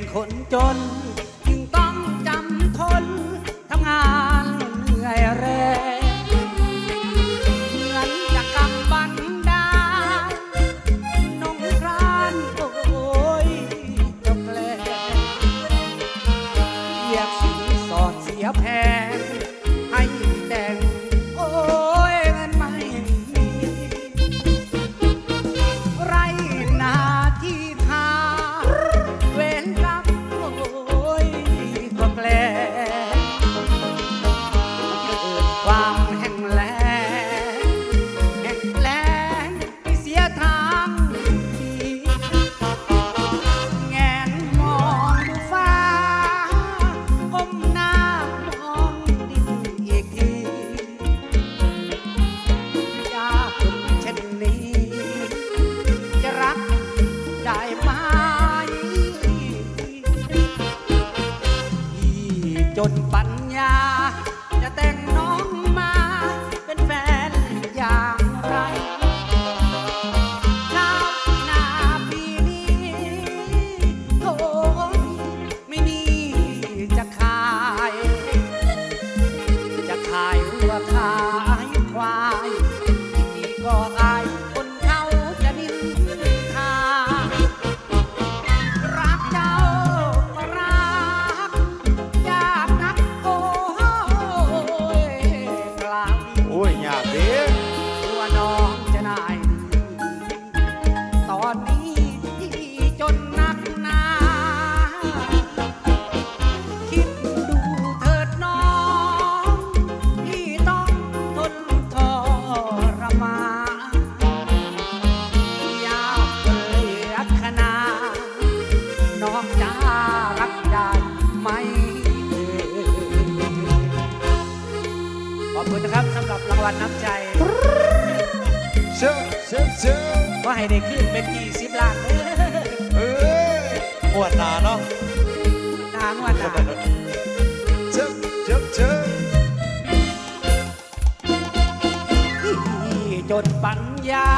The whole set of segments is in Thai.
็นคนจน วัลน้ำใจเชิญเชิญเชิญว่าให้ได้ขึ้นเป็นกี่สิบล้านเด้อเอ้ยปวดหนาเนาะนางว่านาเชิญเชิญเชิญที่จนปัญญา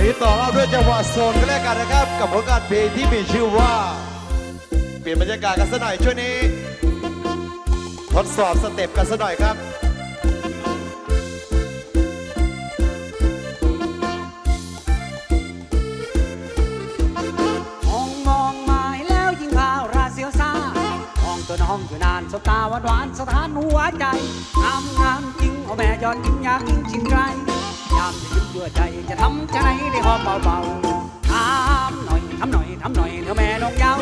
นี้ต่อรับด้วยจังหวะโซนกันแล้วกันนะครับ กับผลงานเพลงที่มีชื่อว่า เปลี่ยนบรรยากาศกันสักหน่อยช่วงนี้ ทดสอบสเต็ปกันสักหน่อยครับมองมองมาแล้วยิ่งพาวราเสียวซามองตัวน้องอยู่นานสบตาหวานหวานสถานหัวใจงามงามจริงเอาแม่ยอดยิ่งอยากยิ่งชิงไกลยามจะยิ้มด้วยใจ จะไหนได้หอมเบาๆถามหน่อยทำหน่อยทำหน่อยเธอแม่นกเย้า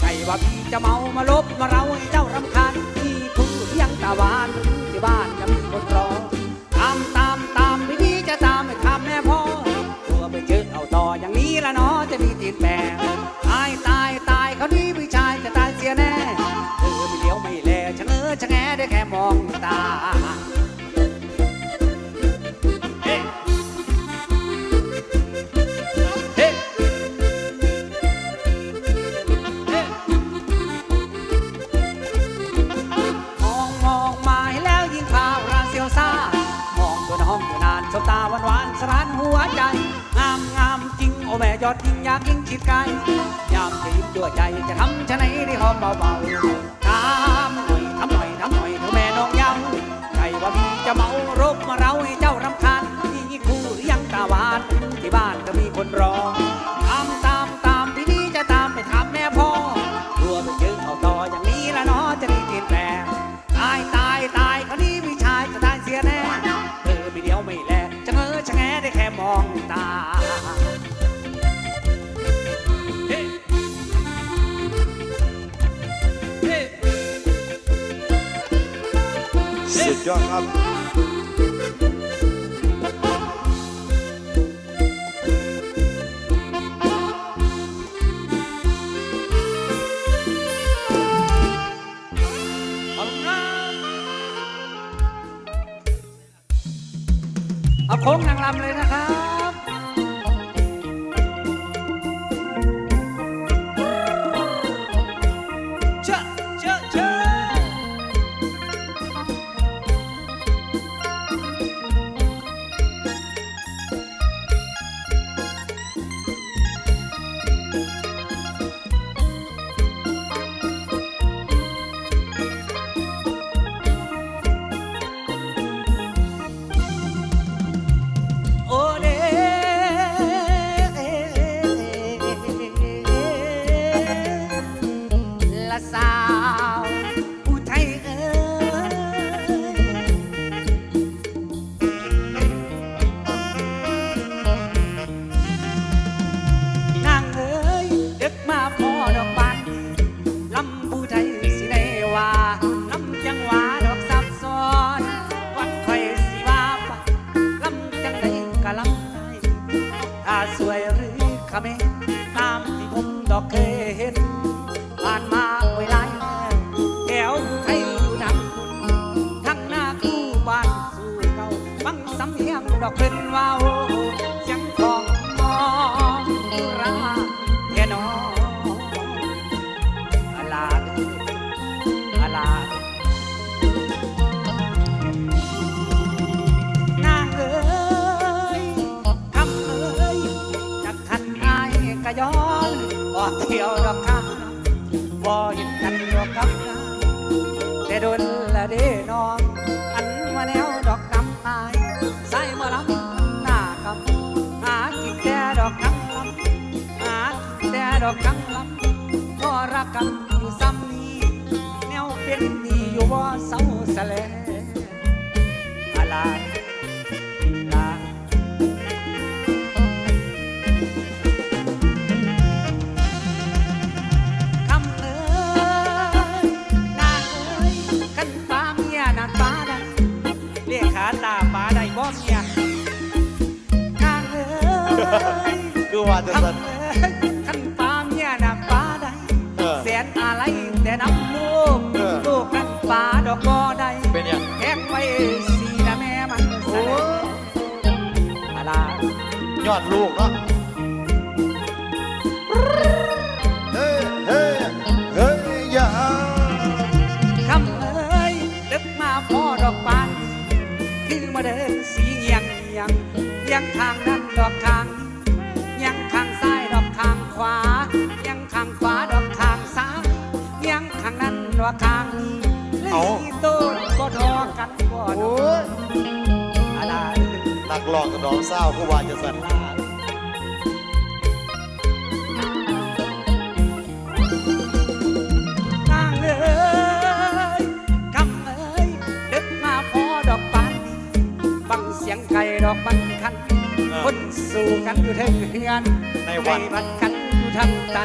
ใครว่าพี่จะเมามาลบมาเราให้เจ้ารำคาญพี่ทุกเพียงตาหวานที่บ้านจะมีคนรอ แม่ยอดยิ่งอยากยิ่งชิดไกลยามจะยิ้มจั่วใจจะทำชะไหนได้หอมเบาๆถามหน่อยทำหน่อยทำหน่อยเธอแม่น้องยาวใจว่าพี่จะเมารบมาเราให้เจ้ารำคาญนี่คู่หรือยังตาหวานที่บ้านก็มีคนรอ สุด สาวอุทยเอ๋นางเอ้ยเด็กมาพอดอกบานลำผู้ไทยสิได้ว่าลำจังหวาดอกซับซ้อนวัดคอยสิว่าปะลำจังไดกะลำได้ถ้าสวยหรือขะเนตามที่ผมดอกเคยเห็น ดอกขึ้นเว้าเสียงของมองราแค่นออาลาอาลานางเอ้ยคำเอ้ยจากทันอายกะย้อนออกเที่ยวดอกค ดอกกำลำก็รักกันอยู่ซ้ำนี้แนวเป็นนี่อยู่ว่าเศร้าสะแลอะไรลาคำเอ้ยนางเอ้ยขันฟ้าเมียนานฟ้าได้เรียกขาตาฟ้าได้บ่เมียนางเอ้ยคือว่าจะสันคำเอ้ย อดลูกเนาะ นักร้องกับน้องสาวคือว่าจะสันลาดนางเอ้ยคำเอ้ยลึกมาพอดอกบานฟังเสียงไก่ดอกบันคันคนสู้กันอยู่เทิงเฮือนในวันบันกันอยู่ทางใต้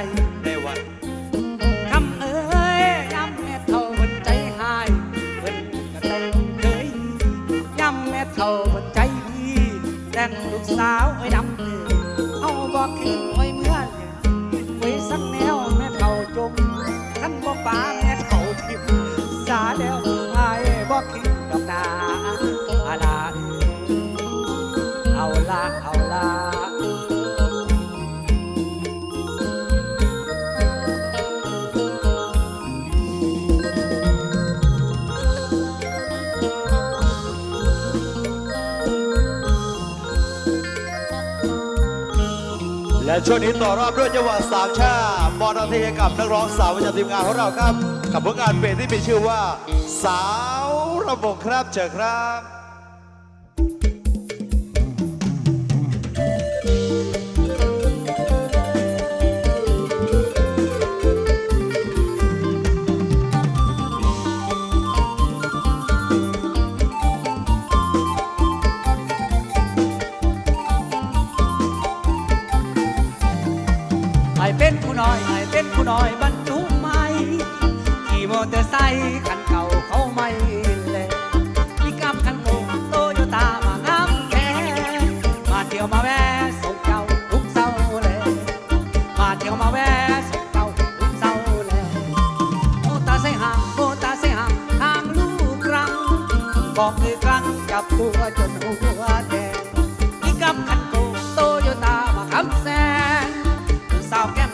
และช่วงนี้ต่อรอบด้วยจังหวะสามชาบอลนาทีกับนักร้องสาวประจำทีมงานของเราครับ กับผลงานเพลงที่มีชื่อว่า สาวระบบครับเจอครับ ไอเป็นผู้น้อยไอเป็นผู้น้อยบรรจุกไม่ขี่มอเตอร์ไซค์คันเก่าเขาไม่เลยมีกับคันโกโตโยต้ามางามแก่มาเที่ยวมาแวะส่งเจ้าทุกเศร้าเลยมาเที่ยวมาแวะส่งเจ้าทุกเศร้าเลยโมตาใส่ห่างโมตาใส่ห่างทางลูกรังบอกมือครั้งจับตัวจนหัวแดงมีกับคัน สาวแก้